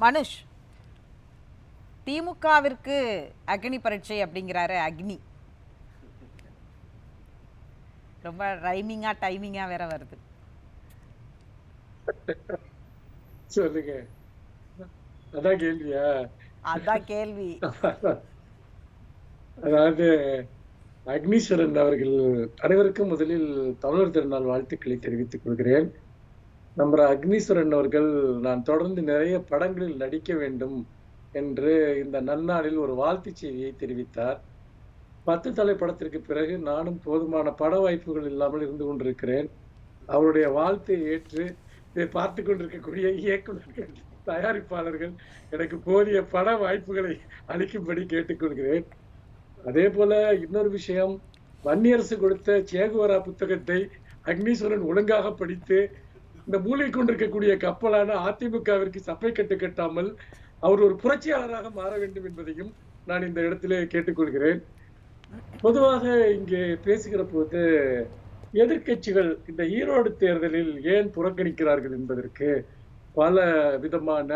மனுஷ் திமுகவிற்கு அக்னி பரீட்சை அப்படிங்கிறாரு அக்னி. ரொம்ப ரைமிங்கா டைமிங்கா வேற வருது. சொல்லுங்க. அதான் கேள்வியா? அதான் கேள்வி. அதாவது அக்னீஸ்வரன் அவர்கள் அனைவருக்கும் முதலில் தமிழர் திருநாள் வாழ்த்துக்களை தெரிவித்துக் கொள்கிறேன். நம்ம அக்னீஸ்வரன் அவர்கள் நான் தொடர்ந்து நிறைய படங்களில் நடிக்க வேண்டும் என்று இந்த நன்னாளில் ஒரு வாழ்த்து செய்தியை தெரிவித்தார். பத்து தலை படத்திற்கு பிறகு நானும் போதுமான பட வாய்ப்புகள் இல்லாமல் இருந்து கொண்டிருக்கிறேன். அவருடைய வாழ்த்தை ஏற்று இதை பார்த்து கொண்டிருக்கக்கூடிய இயக்குநர்கள் தயாரிப்பாளர்கள் எனக்கு போதிய பட வாய்ப்புகளை அளிக்கும்படி கேட்டுக்கொள்கிறேன் அதே போல இன்னொரு விஷயம் வன்னியரசு கொடுத்த சேகுவரா புத்தகத்தை அக்னீஸ்வரன் ஒழுங்காக படித்து இந்த மூழ்கி கொண்டிருக்கக்கூடிய கப்பலான அதிமுகவிற்கு சப்பை கட்டு கட்டாமல் அவர் ஒரு புரட்சியாளராக மாற வேண்டும் என்பதையும் நான் இந்த இடத்திலே கேட்டுக்கொள்கிறேன். பொதுவாக இங்கே பேசுகிற போது எதிர்க்கட்சிகள் இந்த ஈரோடு தேர்தலில் ஏன் புறக்கணிக்கிறார்கள் என்பதற்கு பல விதமான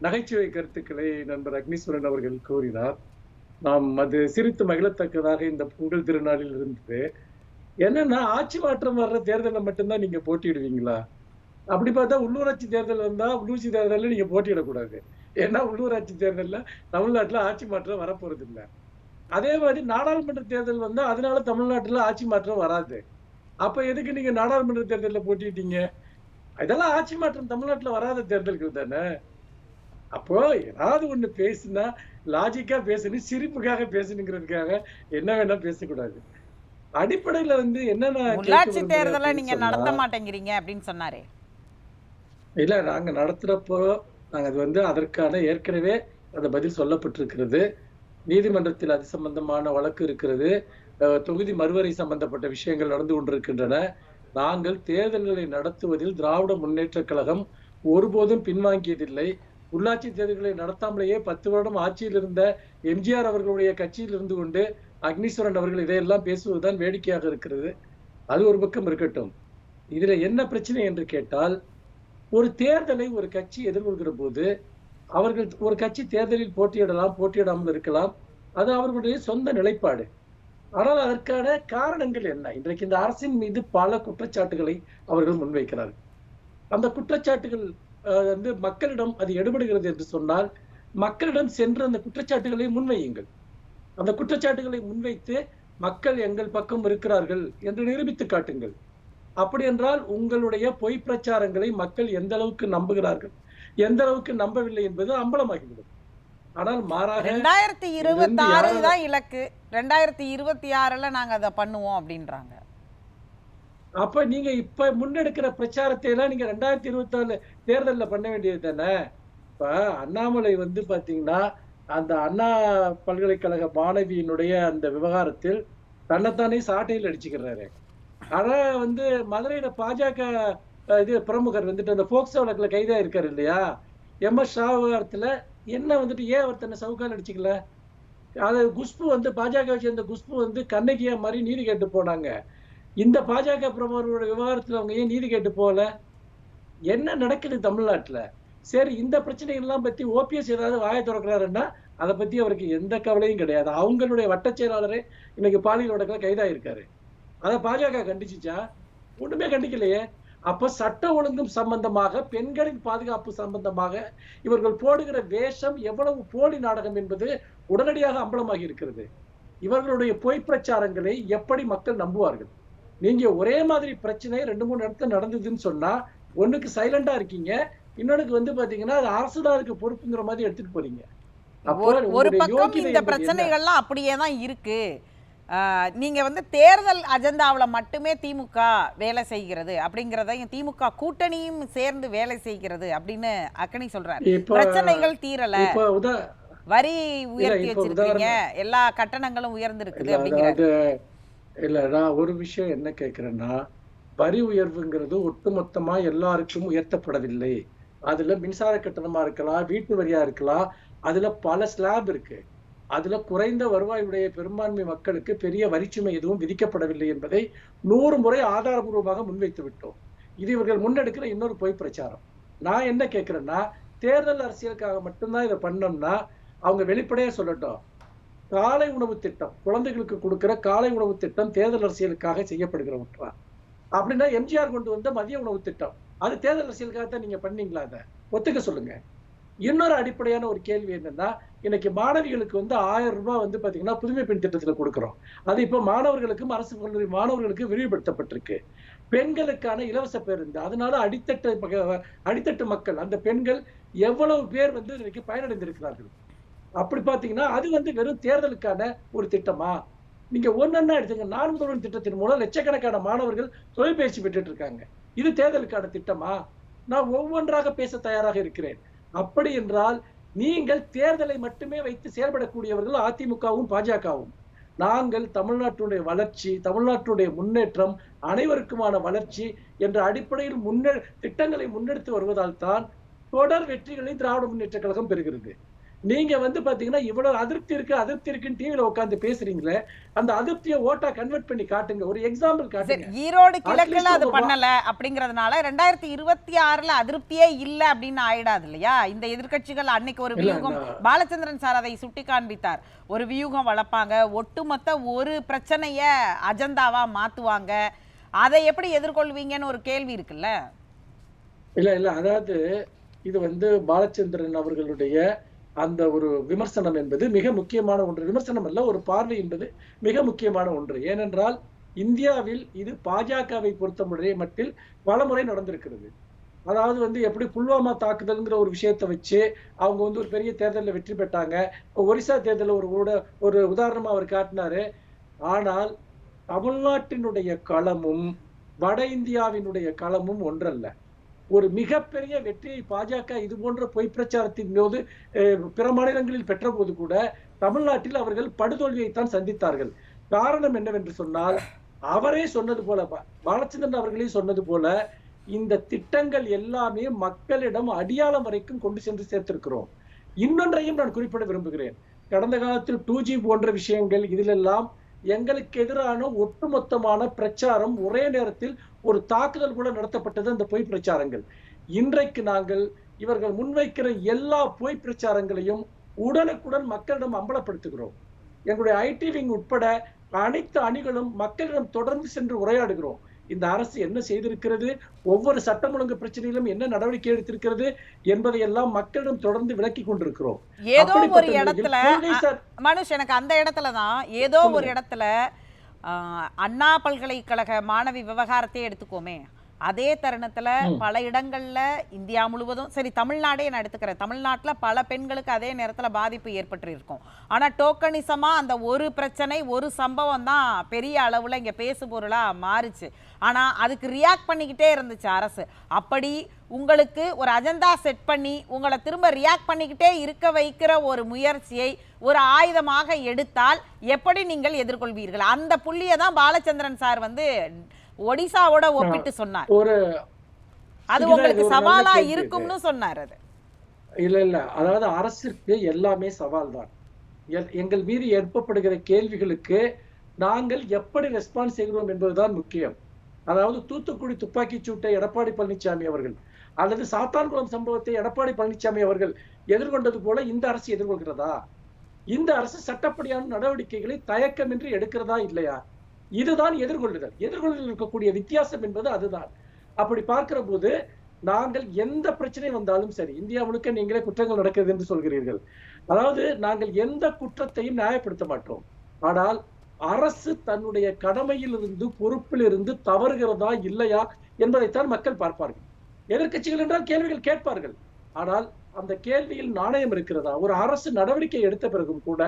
நகைச்சுவை கருத்துக்களை நண்பர் அக்னீஸ்வரன் அவர்கள் கூறினார். நாம் அது சிரித்து மகிழத்தக்கதாக இந்த பொங்கல் திருநாளில் இருந்தது. என்னன்னா ஆட்சி மாற்றம் வர்ற தேர்தலில் மட்டும்தான் நீங்க போட்டியிடுவீங்களா? அப்படி பார்த்தா உள்ளூராட்சி தேர்தல் வந்தா உள்ளூராட்சி தேர்தலில் நீங்க போட்டியிடக்கூடாது. ஏன்னா உள்ளூராட்சி தேர்தலில் தமிழ்நாட்டுல ஆட்சி மாற்றம் வரப்போறது இல்லை அதே மாதிரி நாடாளுமன்ற தேர்தல் வந்தா அதனால தமிழ்நாட்டுல ஆட்சி மாற்றம் வராது. அப்ப எதுக்கு நீங்க நாடாளுமன்ற தேர்தலில் போட்டிட்டீங்க இதெல்லாம் ஆட்சி மாற்றம் தமிழ்நாட்டுல வராத தேர்தல்கள் தானே. அப்போ ஏதாவது ஒண்ணு பேசுனா லாஜிக்கா பேசணும் சிரிப்புக்காக பேசணுங்கிறதுக்காக என்ன வேணா பேசக்கூடாது. அடிப்படையில வந்து என்னென்ன உள்ளாட்சி தேர்தலை அப்படின்னு நீங்க சொன்னா- நடத்த மாட்டேங்கிறீங்க அப்படின்னு சொன்னாரே. இல்ல நாங்க நடத்துறப்போ நாங்க அது வந்து அதற்கான ஏற்கனவே அந்த பதில் சொல்லப்பட்டிருக்கிறது. நீதிமன்றத்தில் அது சம்பந்தமான வழக்கு இருக்கிறது. தொகுதி மறுவரை சம்பந்தப்பட்ட விஷயங்கள் நடந்து கொண்டிருக்கின்றன. நாங்கள் தேர்தல்களை நடத்துவதில் திராவிட முன்னேற்ற கழகம் ஒருபோதும் பின்வாங்கியதில்லை. உள்ளாட்சி தேர்தல்களை நடத்தாமலேயே பத்து வருடம் ஆட்சியில் இருந்த எம்ஜிஆர் அவர்களுடைய கட்சியில் இருந்து கொண்டு அக்னீஸ்வரன் அவர்கள் இதையெல்லாம் பேசுவதுதான் வேடிக்கையாக இருக்கிறது. அது ஒரு பக்கம் இருக்கட்டும். இதுல என்ன பிரச்சனை என்று கேட்டால் ஒரு தேர்தலை ஒரு கட்சி எதிர்கொள்கிற போது அவர்கள் ஒரு கட்சி தேர்தலில் போட்டியிடலாம் போட்டியிடாமல் இருக்கலாம். அது அவர்களுடைய சொந்த நிலைப்பாடு. ஆனால் அதற்கான காரணங்கள் என்ன? இன்றைக்கு இந்த அரசின் மீது பல குற்றச்சாட்டுகளை அவர்கள் முன்வைக்கிறார்கள். அந்த குற்றச்சாட்டுகள் வந்து மக்களிடம் அது எடுபடுகிறது என்று சொன்னால் மக்களிடம் சென்று அந்த குற்றச்சாட்டுகளை முன்வையுங்கள். அந்த குற்றச்சாட்டுகளை முன்வைத்து மக்கள் எங்கள் பக்கம் இருக்கிறார்கள் என்று நிரூபித்து காட்டுங்கள். அப்படி என்றால் உங்களுடைய பொய் பிரச்சாரங்களை மக்கள் எந்த அளவுக்கு நம்புகிறார்கள்? எந்த அளவுக்கு நம்பவில்லை என்பது அம்பலமாகிவிடும். ஆனால் மாறாக ரெண்டாயிரத்தி இருபத்தி ஆறு தான் இலக்கு. ரெண்டாயிரத்தி இருபத்தி ஆறுல நாங்க அதை பண்ணுவோம் அப்படின்றாங்க. அப்ப நீங்க இப்ப முன்னெடுக்கிற பிரச்சாரத்தை எல்லாம் நீங்க ரெண்டாயிரத்தி இருபத்தி நாலு தேர்தல்ல பண்ண வேண்டியது தானே? இப்ப அண்ணாமலை வந்து பாத்தீங்கன்னா அந்த அண்ணா பல்கலைக்கழக மாணவியினுடைய அந்த விவகாரத்தில் தன்னைத்தானே சாட்டையில் அடிச்சுக்கிறாரு. ஆனா வந்து மதுரையில பாஜக இது பிரமுகர் வந்துட்டு அந்த போக்சோ வழக்குல கைதா இருக்காரு இல்லையா? எம். எஸ். ஷா என்ன வந்துட்டு ஏன் அவர் தன்னை சவுக்கால் அடிச்சுக்கல? அது குஷ்பு வந்து பாஜக சேர்ந்த குஷ்பு வந்து கண்ணகியா மாதிரி நீதி கேட்டு போனாங்க. இந்த பாஜக பிரமுகரோட விவகாரத்தில் அவங்க ஏன் நீதி கேட்டு போகல? என்ன நடக்குது தமிழ்நாட்டில்? சரி இந்த பிரச்சனைகள்லாம் பற்றி ஓபிஎஸ் ஏதாவது வாயை திறக்கிறாருன்னா அதை பற்றி அவருக்கு எந்த கவலையும் கிடையாது. அவங்களுடைய வட்டச் செயலாளரே இன்னைக்கு பாலியல் வழக்கில் கைதாயிருக்காரு அதை பாஜக கண்டிச்சுச்சா? ஒண்ணுமே கண்டிக்கலையே. அப்ப சட்ட ஒழுங்கும் சம்பந்தமாக பெண்களின் பாதுகாப்பு சம்பந்தமாக இவர்கள் போடுகிற வேஷம் எவ்வளவு போலி நாடகம் என்பது உடனடியாக அம்பலமாகி இருக்கிறது. இவர்களுடைய பொய் பிரச்சாரங்களை எப்படி மக்கள் நம்புவார்கள்? நீங்க ஒரே மாதிரி பிரச்சனை ரெண்டு மூணு இடத்துல நடந்ததுன்னு சொன்னா ஒண்ணுக்கு சைலண்டா இருக்கீங்க இன்னொன்னுக்கு வந்து பாத்தீங்கன்னா அது அரசுதான் அதுக்கு பொறுப்புங்கிற மாதிரி எடுத்துட்டு போறீங்க. அப்போ ஒரு பக்கம் இந்த? பிரச்சனைகள்லாம் அப்படியே தான் இருக்கு. ஆஹ், நீங்க வந்து தேர்தல் அஜெண்டாவுல மட்டுமே திமுக வேலை செய்கிறது அப்படிங்கறதையும் திமுக கூட்டணியும் சேர்ந்து வேலை செய்கிறது அப்படின்னு அக்கனி இப்ப பிரச்சனைகள் தீரல. வரி உயர்த்தி வச்சிருக்கீங்க. எல்லா கட்டணங்களும் உயர்ந்திருக்குது அதாவது இல்ல நான் ஒரு விஷயம் என்ன கேக்குறேன்னா வரி உயர்வுங்கிறது ஒட்டுமொத்தமா எல்லாருக்கும் உயர்த்தப்படவில்லை. அதுல மின்சார கட்டணமா இருக்கலாம் வீட்டு வரியா இருக்கலாம் அதுல பல ஸ்லாப் இருக்கு. அதுல குறைந்த வருவாயுடைய பெரும்பான்மை மக்களுக்கு பெரிய வரிச்சுமை எதுவும் விதிக்கப்படவில்லை என்பதை நூறு முறை ஆதாரபூர்வமாக முன்வைத்து விட்டோம். இது இவர்கள் முன்னெடுக்கிற இன்னொரு பொய் பிரச்சாரம். நான் என்ன கேட்கிறேன்னா தேர்தல் அரசியலுக்காக மட்டும்தான் இதை பண்ணோம்னா அவங்க வெளிப்படையா சொல்லட்டும். காலை உணவு திட்டம் குழந்தைகளுக்கு கொடுக்கிற காலை உணவு திட்டம் தேர்தல் அரசியலுக்காக செய்யப்படுகிற ஒன்றா அப்படின்னா எம்ஜிஆர் கொண்டு வந்த மதிய உணவு திட்டம் அது தேர்தல் அரசியலுக்காக தான் நீங்க பண்ணீங்களா அதை? ஒத்துக்க சொல்லுங்க. இன்னொரு அடிப்படையான ஒரு கேள்வி என்னன்னா இன்னைக்கு மாணவிகளுக்கு வந்து ஆயிரம் ரூபாய் வந்து பாத்தீங்கன்னா புதுமை பெண் திட்டத்துல கொடுக்கிறோம். அது இப்போ மாணவர்களுக்கும் அரசு கல்லூரி மாணவர்களுக்கு விரிவுபடுத்தப்பட்டிருக்கு. பெண்களுக்கான இலவச பேருந்து. அதனால அடித்தட்டு அடித்தட்டு மக்கள் அந்த பெண்கள் எவ்வளவு பேர் வந்து இன்னைக்கு பயனடைந்திருக்கிறார்கள்? அப்படி பாத்தீங்கன்னா அது வந்து வெறும் தேர்தலுக்கான ஒரு திட்டமா? நீங்க ஒன்னொன்னா எடுத்துங்க. நான்கு முதல்வன் திட்டத்தின் மூலம் லட்சக்கணக்கான மாணவர்கள் தொழிற்பயிற்சி பெற்றுட்டு இருக்காங்க இது தேர்தலுக்கான திட்டமா? நான் ஒவ்வொன்றாக பேச தயாராக இருக்கிறேன். அப்படி என்றால் நீங்கள் தேர்தலை மட்டுமே வைத்து செயல்படக்கூடியவர்கள் அதிமுகவும் பாஜகவும். நாங்கள் தமிழ்நாட்டுடைய வளர்ச்சி தமிழ்நாட்டுடைய முன்னேற்றம் அனைவருக்குமான வளர்ச்சி என்ற அடிப்படையில் முன்னே திட்டங்களை முன்னெடுத்து வருவதால் தான் தொடர் வெற்றிகளை திராவிட முன்னேற்ற கழகம் பெறுகிறது. நீங்க வந்து பாத்தீங்கன்னா இவ்வளவு அதிருப்தி இருக்கு அதிருப்தி இருக்குன்னு டிவில உட்கார்ந்து பேசுறீங்களே அந்த அதிருப்தியை ஓட்டா கன்வெர்ட் பண்ணி காட்டுங்க. ஒரு எக்ஸாம்பிள் காட்டுங்க. ஈரோடு கிழக்குல அது பண்ணல அப்படிங்கறதுனால ரெண்டாயிரத்தி இருபத்தி ஆறுல அதிருப்தியே இல்ல அப்படின்னு ஆயிடாது இல்லையா? இந்த எதிர்க்கட்சிகள் அன்னைக்கு ஒரு வியூகம் பாலச்சந்திரன் சார் அதை சுட்டி காண்பித்தார் ஒரு வியூகம் வளர்ப்பாங்க ஒட்டுமொத்த ஒரு பிரச்சனைய அஜெண்டாவா மாத்துவாங்க. அதை எப்படி எதிர்கொள்வீங்கன்னு ஒரு கேள்வி இருக்குல்ல? இல்ல இல்ல. அதாவது இது வந்து பாலச்சந்திரன் அவர்களுடைய அந்த ஒரு விமர்சனம் என்பது மிக முக்கியமான ஒன்று. விமர்சனம் அல்ல ஒரு பார்வை என்பது மிக முக்கியமான ஒன்று. ஏனென்றால் இந்தியாவில் இது பாஜகவை பொறுத்த முறையை மட்டில் பலமுறை நடந்திருக்கிறது. அதாவது வந்து எப்படி புல்வாமா தாக்குதல்ங்கிற ஒரு விஷயத்தை வச்சு அவங்க வந்து ஒரு பெரிய தேர்தலில் வெற்றி பெற்றாங்க. ஒரிசா தேர்தலில் ஒரு ஊட ஒரு உதாரணமாக அவர் காட்டினாரு. ஆனால் தமிழ்நாட்டினுடைய களமும் வட இந்தியாவினுடைய களமும் ஒன்றல்ல. ஒரு மிகப்பெரிய வெற்றியை பாஜக இது போன்ற பொய் பிரச்சாரத்தின் போது பிற மாநிலங்களில் பெற்ற போது கூட தமிழ்நாட்டில் அவர்கள் படுதோல்வியைத்தான் சந்தித்தார்கள். காரணம் என்னவென்று சொன்னால் அவரே சொன்னது போல பாலச்சந்திரன் அவர்களே சொன்னது போல இந்த திட்டங்கள் எல்லாமே மக்களிடம் அடியாளம் வரைக்கும் கொண்டு சென்று சேர்த்திருக்கிறோம். இன்னொன்றையும் நான் குறிப்பிட விரும்புகிறேன். கடந்த காலத்தில் டூ ஜி போன்ற விஷயங்கள் இதிலெல்லாம் எங்களுக்கு எதிரான ஒட்டுமொத்தமான பிரச்சாரம் ஒரே நேரத்தில் ஒரு தாக்குதல் கூட நடத்தப்பட்டது அந்த பொய் பிரச்சாரங்கள். இன்றைக்கு நாங்கள் இவர்கள் முன்வைக்கிற எல்லா பொய் பிரச்சாரங்களையும் உடனுக்குடன் மக்களிடம் அம்பலப்படுத்துகிறோம். எங்களுடைய ஐடி விங் உட்பட அனைத்து அணிகளும் மக்களிடம் தொடர்ந்து சென்று உரையாடுகிறோம். இந்த அரசு என்ன செய்திருக்கிறது? ஒவ்வொரு சட்டம் ஒழுங்கு பிரச்சனையிலும் என்ன நடவடிக்கை எடுத்திருக்கிறது என்பதையெல்லாம் மக்களிடம் தொடர்ந்து விளக்கி கொண்டிருக்கிறோம். ஏதோ ஒரு இடத்துல மனுஷ் எனக்கு அந்த இடத்துல தான் ஏதோ ஒரு. இடத்துல ஆஹ், அண்ணா பல்கலைக்கழக மாணவி விவகாரத்தை எடுத்துக்கோமே. அதே தருணத்துல. பல இடங்கள்ல இந்தியா முழுவதும் சரி தமிழ்நாடே நான் எடுத்துக்கிறேன். தமிழ்நாட்டுல பல பெண்களுக்கு அதே நேரத்துல பாதிப்பு ஏற்பட்டு இருக்கும் ஆனா டோக்கனிசமா அந்த ஒரு பிரச்சனை ஒரு சம்பவம் தான் பெரிய அளவுல இங்க பேசு பொருளா மாறுச்சு. ஆனா அதுக்கு ரியாக்ட் பண்ணிக்கிட்டே இருந்துச்சு அரசு. அப்படி உங்களுக்கு ஒரு அஜெண்டா செட் பண்ணி உங்களை திரும்ப ரியாக்ட் பண்ணிக்கிட்டே இருக்க வைக்கிற ஒரு முயற்சியை ஒரு ஆயுதமாக எடுத்தால் எப்படி நீங்கள் எதிர்கொள்வீர்கள்? அந்த புள்ளியை தான் பாலச்சந்திரன் சார் வந்து ஒடிசாவோட ஒப்பிட்டு சொன்னார். ஒரு அது உங்களுக்கு சவாலா. இருக்கும்னு சொன்னார் அது. இல்ல இல்ல. அதாவது அரசிற்கு எல்லாமே சவால் தான் எங்கள் மீது எழுப்பப்படுகிற கேள்விகளுக்கு நாங்கள் எப்படி ரெஸ்பான்ஸ் செய்கிறோம் என்பதுதான் முக்கியம். அதாவது தூத்துக்குடி துப்பாக்கிச் சூட்டை எடப்பாடி பழனிசாமி அவர்கள் அல்லது சாத்தான்குளம் சம்பவத்தை எடப்பாடி பழனிசாமி அவர்கள் எதிர்கொண்டது போல இந்த அரசு எதிர்கொள்கிறதா? இந்த அரசு சட்டப்படியான நடவடிக்கைகளை தயக்கமின்றி எடுக்கிறதா இல்லையா? இதுதான் எதிர்கொள்ளுதல். எதிர்கொள்ளுதல் இருக்கக்கூடிய வித்தியாசம் என்பது அதுதான். அப்படி பார்க்கிற போது நாங்கள் எந்த பிரச்சனை வந்தாலும் சரி இந்தியா முழுக்க நீங்களே குற்றங்கள் நடக்கிறது என்று சொல்கிறீர்கள். அதாவது நாங்கள் எந்த குற்றத்தையும் நியாயப்படுத்த மாட்டோம். ஆனால் அரசு தன்னுடைய கடமையிலிருந்து பொறுப்பிலிருந்து தவறுகிறதா இல்லையா என்பதைத்தான் மக்கள் பார்ப்பார்கள். எதிர்க்கட்சிகள் என்றால் கேள்விகள் கேட்பார்கள். ஆனால் அந்த கேள்வியில் நாணயம் இருக்கிறதா? ஒரு அரசு நடவடிக்கை எடுத்த பிறகும் கூட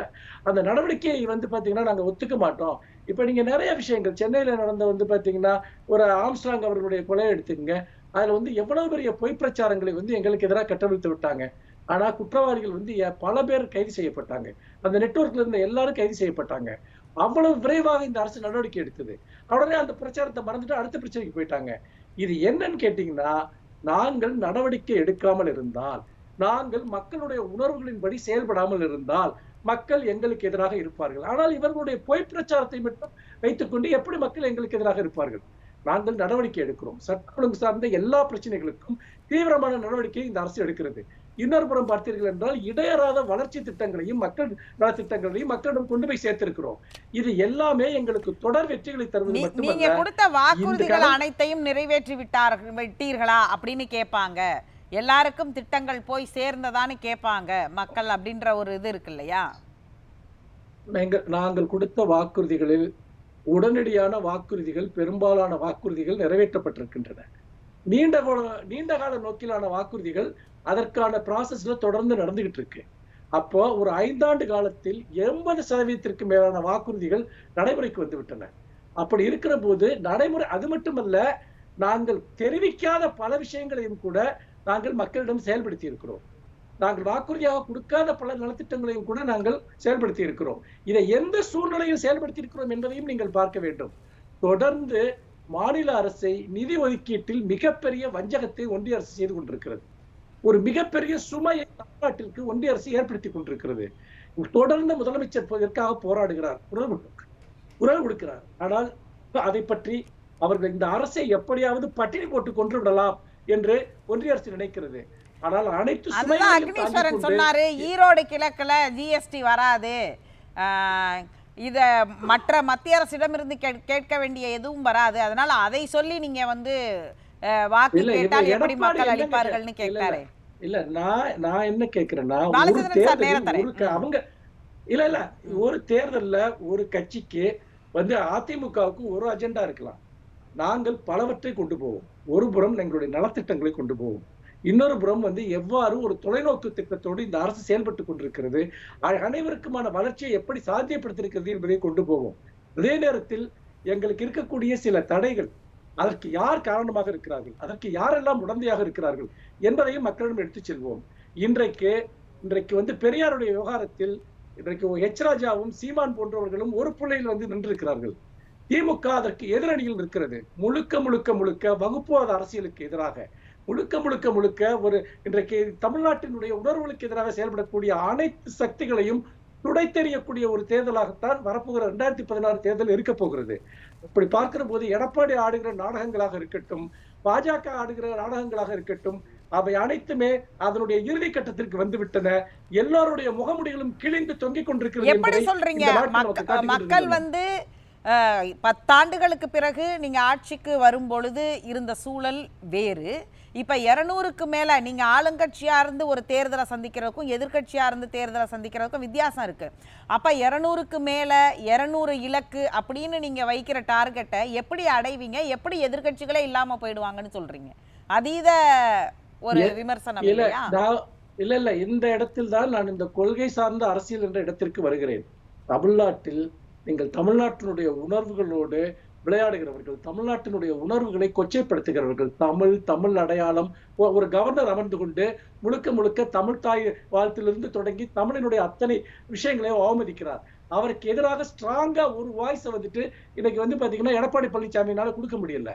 அந்த நடவடிக்கையை வந்து பாத்தீங்கன்னா நாங்க ஒத்துக்க மாட்டோம். இப்ப நீங்க நிறைய விஷயங்கள் சென்னையில நடந்த வந்து பாத்தீங்கன்னா ஒரு ஆம்ஸ்டாங் அவர்களுடைய கொலையை எடுத்துக்கங்க. அதுல வந்து எவ்வளவு பெரிய பொய் பிரச்சாரங்களை வந்து எங்களுக்கு எதிராக கட்டவிழ்த்து விட்டாங்க. ஆனா குற்றவாளிகள் வந்து பல பேர் கைது செய்யப்பட்டாங்க. அந்த நெட்வொர்க்ல இருந்த எல்லாரும் கைது செய்யப்பட்டாங்க. அவ்வளவு விரைவாக இந்த அரசு நடவடிக்கை எடுத்தது. உடனே அந்த பிரச்சாரத்தை மறந்துட்டு அடுத்த பிரச்சனைக்கு போயிட்டாங்க. இது என்னன்னு கேட்டீங்கன்னா நாங்கள் நடவடிக்கை எடுக்காமல் இருந்தால் நாங்கள் மக்களுடைய உணர்வுகளின்படி செயல்படாமல் இருந்தால் மக்கள் எங்களுக்கு எதிராக இருப்பார்கள். ஆனால் இவர்களுடைய பொய் பிரச்சாரத்தை மட்டும் வைத்துக்கொண்டு எப்படி மக்கள் எங்களுக்கு எதிராக இருப்பார்கள்? நாங்கள் நடவடிக்கை எடுக்கிறோம். சட்ட ஒழுங்கு சார்ந்த எல்லா பிரச்சனைகளுக்கும் தீவிரமான நடவடிக்கை இந்த அரசு எடுக்கிறது. இன்னொரு புறம் பார்த்தீர்கள் என்றால் இடையறாத வளர்ச்சி திட்டங்களையும் மக்கள் நல திட்டங்களையும் மக்களிடம் கொண்டு போய் சேர்த்திருக்கிறோம். இது எல்லாமே எங்களுக்கு தொடர் வெற்றிகளை தருவது நீ- நீங்க மட்டுமல்ல கொடுத்த வாக்குறுதிகள் அனைத்தையும் நிறைவேற்றி விட்டார்கள் விட்டீர்களா அப்படின்னு கேட்பாங்க. எல்லாருக்கும் திட்டங்கள் போய் சேர்ந்ததான்னு கேட்பாங்க மக்கள் அப்படின்ற ஒரு இது இருக்கு இல்லையா? நாங்கள் நாங்கள் கொடுத்த வாக்குறுதிகளில் உடனடியான வாக்குறுதிகள் பெரும்பாலான வாக்குறுதிகள் நிறைவேற்றப்பட்டிருக்கின்றன. நீண்ட நீண்ட கால நோக்கிலான வாக்குறுதிகள் அதற்கான ப்ராசஸ்ல தொடர்ந்து நடந்துகிட்டு இருக்கு அப்போ ஒரு ஐந்தாண்டு காலத்தில் எண்பது சதவீதத்திற்கு மேலான வாக்குறுதிகள் நடைமுறைக்கு வந்து விட்டன அப்படி இருக்கிற போது நடைமுறை அது மட்டுமல்ல நாங்கள் தெரிவிக்காத பல விஷயங்களையும் கூட நாங்கள் மக்களிடம் செயல்படுத்தி இருக்கிறோம் நாங்கள் வாக்குறுதியாக கொடுக்காத பல நலத்திட்டங்களையும் கூட நாங்கள் செயல்படுத்தி இருக்கிறோம் இதை எந்த சூழ்நிலையில் செயல்படுத்தி இருக்கிறோம் என்பதையும் நீங்கள் பார்க்க வேண்டும். தொடர்ந்து மாநில அரசை நிதி ஒதுக்கீட்டில் மிகப்பெரிய வஞ்சகத்தை ஒன்றிய அரசு செய்து கொண்டிருக்கிறது. ஒரு மிகப்பெரிய சுமையை தமிழ்நாட்டிற்கு ஒன்றிய அரசு ஏற்படுத்தி கொண்டிருக்கிறது. தொடர்ந்து முதலமைச்சர் இதற்காக போராடுகிறார். குரல் கொடு- குரல் கொடுக்கிறார். ஆனால் அதை பற்றி அவர்கள் இந்த அரசை எப்படியாவது பட்டினி போட்டு கொன்று விடலாம். என்று ஒன்றிய அரசு நினைக்கிறது. ஆனால் அனைத்து அக்னீஸ்வரன் சொன்னாரு ஈரோடு கிழக்குல ஜிஎஸ்டி வராது. இத மற்ற மத்திய அரசிடமிருந்து கே- கேட்க வேண்டிய எதுவும் வராது. அதனால அதை சொல்லி நீங்க வந்து வாக்கு கேட்டால் எப்படி மக்கள் அளிப்பார்கள்னு இல்ல, இல்ல. நான் நான் என்ன கேக்குறேன்னா அவங்க இல்ல இல்ல. ஒரு தேர்தல்ல ஒரு கட்சிக்கு வந்து அதிமுகவுக்கு ஒரு அஜெண்டா இருக்கலாம். நாங்கள் பலவற்றை கொண்டு போவோம். ஒரு புறம் எங்களுடைய நலத்திட்டங்களை கொண்டு போவோம். இன்னொரு புறம் வந்து எவ்வாறு ஒரு தொலைநோக்கு திட்டத்தோடு இந்த அரசு செயல்பட்டு கொண்டிருக்கிறது அனைவருக்குமான வளர்ச்சியை எப்படி சாத்தியப்படுத்திருக்கிறது என்பதை கொண்டு போவோம். அதே நேரத்தில் எங்களுக்கு இருக்கக்கூடிய சில தடைகள் அதற்கு யார் காரணமாக இருக்கிறார்கள் அதற்கு யாரெல்லாம் உடந்தையாக இருக்கிறார்கள் என்பதையும் மக்களிடம் எடுத்துச் செல்வோம். இன்றைக்கு இன்றைக்கு வந்து பெரியாருடைய விவகாரத்தில் இன்றைக்கு எச் ராஜாவும் சீமான் போன்றவர்களும் ஒரு புள்ளையில் வந்து நின்றிருக்கிறார்கள். திமுக அதற்கு எதிரணியில் இருக்கிறது முழுக்க முழுக்க முழுக்க வகுப்புவாத அரசியலுக்கு எதிராக. முழுக்க முழுக்க முழுக்க ஒரு இன்றைக்கு தமிழ்நாட்டினுடைய உணர்வுகளுக்கு எதிராக செயல்படக்கூடிய அனைத்து சக்திகளையும் துடைத்தெறியக்கூடிய ஒரு தேர்தலாகத்தான் வரப்போகிற இரண்டாயிரத்தி பதினாறு தேர்தல் இருக்க போகிறது. இப்படி பார்க்கிற போது எடப்பாடி ஆடுகிற நாடகங்களாக இருக்கட்டும் பாஜக ஆடுகிற நாடகங்களாக இருக்கட்டும் அவை அனைத்துமே அதனுடைய இறுதி கட்டத்திற்கு வந்து விட்டன எல்லாருடைய முகமுடிகளும் கிழிந்து தொங்கிக் கொண்டிருக்கிறது எப்படி சொல்றீங்க? மக்கள். வந்து பத்தாண்டுகளுக்கு பிறகு நீங்க ஆட்சிக்கு வரும் பொழுது இருந்த சூழல் வேறு. இப்ப இருநூறுக்கு மேல நீங்க ஆளுங்கட்சியா இருந்து ஒரு தேர்தலை சந்திக்கிறதுக்கும் எதிர்க்கட்சியா இருந்து தேர்தலை சந்திக்கிறதுக்கும் வித்தியாசம் இருக்கு. அப்ப இருநூறுக்கு மேல இருநூறு இலக்கு அப்படின்னு நீங்க வைக்கிற டார்கெட்டை எப்படி அடைவீங்க? எப்படி எதிர்க்கட்சிகளே இல்லாம போயிடுவாங்கன்னு சொல்றீங்க? அதீத ஒரு விமர்சனம் இல்ல இல்லையா? இல்ல இல்ல இந்த இடத்தில் தான் நான் இந்த கொள்கை சார்ந்த அரசியல் என்ற இடத்திற்கு வருகிறேன். தமிழ்நாட்டில் நீங்கள் தமிழ்நாட்டினுடைய உணர்வுகளோடு விளையாடுகிறவர்கள் தமிழ்நாட்டினுடைய உணர்வுகளை கொச்சைப்படுத்துகிறவர்கள் தமிழ் தமிழ் அடையாளம் ஒரு கவர்னர் அமர்ந்து கொண்டு முழுக்க முழுக்க தமிழ் தாய் வாழ்த்திலிருந்து தொடங்கி தமிழினுடைய அத்தனை விஷயங்களையும் அவமதிக்கிறார். அவருக்கு எதிராக ஸ்ட்ராங்கா ஒரு வாய்ஸை வந்துட்டு இன்னைக்கு வந்து பாத்தீங்கன்னா எடப்பாடி பழனிசாமியினால கொடுக்க முடியல.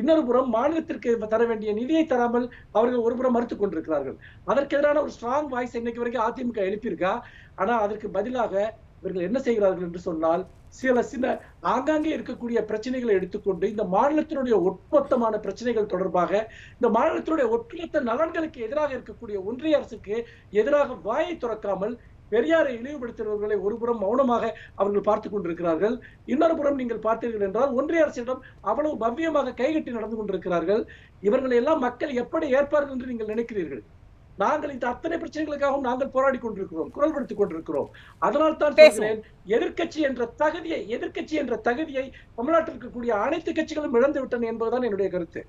இன்னொரு புறம் மாநிலத்திற்கு தர வேண்டிய நிதியை தராமல் அவர்கள் ஒரு புறம் மறுத்து கொண்டிருக்கிறார்கள். அதற்கு எதிரான ஒரு ஸ்ட்ராங் வாய்ஸ் இன்னைக்கு வரைக்கும் அதிமுக எழுப்பியிருக்கா. ஆனா அதற்கு பதிலாக இவர்கள் என்ன செய்கிறார்கள் என்று சொன்னால் சில சில ஆங்காங்கே இருக்கக்கூடிய பிரச்சனைகளை எடுத்துக்கொண்டு இந்த மாநிலத்தினுடைய ஒட்டுமொத்தமான பிரச்சனைகள் தொடர்பாக இந்த மாநிலத்தினுடைய ஒட்டுமொத்த நலன்களுக்கு எதிராக இருக்கக்கூடிய ஒன்றிய அரசுக்கு எதிராக வாயை துறக்காமல் பெரியாரை இழிவுபடுத்துகிறவர்களை ஒருபுறம் மௌனமாக அவர்கள் பார்த்துக் கொண்டிருக்கிறார்கள். இன்னொரு புறம் நீங்கள் பார்த்தீர்கள் என்றால் ஒன்றிய அரசிடம் அவ்வளவு பவ்யமாக கைகட்டி நடந்து கொண்டிருக்கிறார்கள். இவர்களை எல்லாம் மக்கள் எப்படி ஏற்பார்கள் என்று நீங்கள் நினைக்கிறீர்கள்? நாங்கள் இந்த அத்தனை பிரச்சனைகளுக்காகவும் நாங்கள் போராடி கொண்டிருக்கிறோம் குரல் கொடுத்துக் கொண்டிருக்கிறோம் அதனால் தான் பேசுவோம். சொல்கிறேன் எதிர்க்கட்சி என்ற தகுதியை எதிர்க்கட்சி என்ற தகுதியை தமிழ்நாட்டில் இருக்கக்கூடிய அனைத்து கட்சிகளும் இழந்து விட்டன என்பதுதான் என்னுடைய கருத்து